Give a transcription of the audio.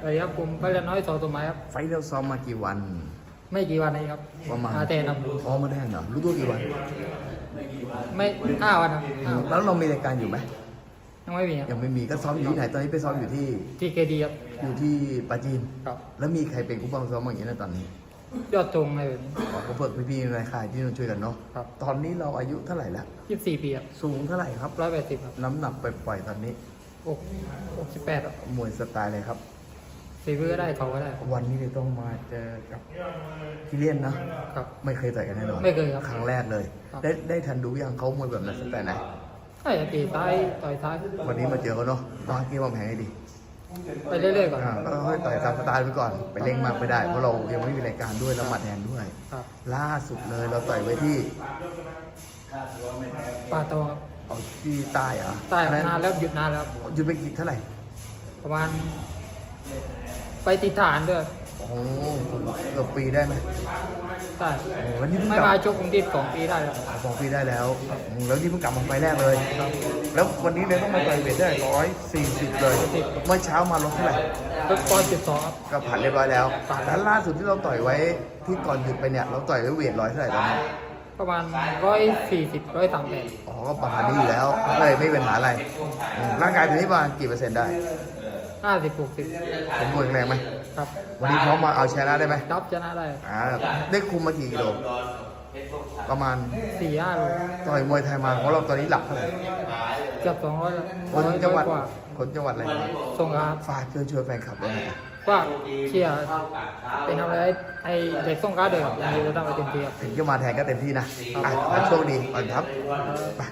สวัสดีครับผมพระเรียนน้อยสอสมัยครับ ไฟล์เราซ้อมมากี่วัน ไม่กี่วันนี้ครับประมาณอาเทนครับอ๋อมาได้เหรอรู้ตัวกี่วันไม่ห้าวันครับห้าวันแล้วเรามีรายการอยู่ไหมยังไม่มีครับยังไม่มีก็ซ้อมอยู่ที่ไหนตอนนี้ไปซ้อมอยู่ที่ที่เกดีครับอยู่ที่ปราจีนครับแล้วมีใครเป็นผู้บังซ้อมอย่างนี้นะตอนนี้ยอดจงอะไรแบบนี้ขอเพื่อพี่ๆในค่ายที่เราช่วยกันเนาะครับตอนนี้เราอายุเท่าไหร่แล้วยี่สิบสี่ปีครับสูงเท่าไหร่ครับร้อยแปดสิบครับน้ำหนักปล่อยๆตอนนี้หกหกสิบแปดครับมวยสไตล์อะไรครับ สี่มือก็ได้เขาก็ได้ครับวันนี้เลยต้องมาเจอกับคิเลียนนะครับ ไม่เคยต่อยกันแน่นอนไม่เคยครับครั้งแรกเลย ครับ ได้ได้ทันดูยังเขามวยแบบไหนสไตล์ไหนใช่ตีซ้ายต่อยซ้ายวันนี้มาเจอเขาเนาะวางเกมวางแผนให้ดีไปเรื่อยๆก่อนอ่าก็ค่อยต่อยตามสไตล์ไปก่อนไปเร่งมากไม่ได้เพราะเรายังไม่มีรายการด้วยแล้วหมัดแทนด้วย ครับล่าสุดเลยเราต่อยไว้ที่ป่าโตครับเอาที่ใต้เหรอใต้ครับนั้นนานแล้วหยุดนานแล้วครับหยุดไปกี่เท่าไหร่ประมาณ ไปติดฐานด้วยโอ้โหเกือบปีได้ไหมใช่โอ้วันนี้เพิ่งไม่กลัมาบชกกรุงเทพสองปีได้แล้วสองปีได้แล้วอืมแล้วนี่เพิ่งกลับมาไฟล์แรกเลย แล้ววันนี้เลยต้องมาต่อยเวทได้ร้อยสี่สิบเลย เมื่อเช้ามาลดเท่าไหร่ลดปอนด์จุดสองครับ ก็ผ่านเรียบร้อยแล้วผ่าน แล้วล่าสุดที่เราต่อยไว้ที่ก่อนหยุดไปเนี่ย เราต่อยไว้เวทร้อยเท่าไหร่ตอนนี้ประมาณร้อยสี่สิบร้อยสามแปดอ๋อก็ประมาณนี้อยู่แล้วเลยไม่เป็นปัญหาอะไรอืมร่างกายตอนนี้ประมาณกี่เปอร์เซ็นต์ได้ ห้าสิบหกสิบสมบูรณ์แข็งแรงไหมครับ วันนี้พร้อมมาเอาชนะได้ไหมรับชนะได้อ่าได้คุมมากี่กิโลประมาณสี่ห้าโลต่อยมวยไทยมาของเราตอนนี้หลักเท่าไหร่เกือบสองร้อยคนจังหวัดกว่าคนจังหวัดอะไรนะส่งครับฝากเชิญชวนแฟนคลับด้วยนะว่าเชียร์เป็นอะไรให้เด็กส่งการ์ดเด็กอย่างนี้เราต้องไปเต็มที่ครับถึงจะมาแทนก็เต็มที่นะอะขอให้โชคดีก่อนครับไป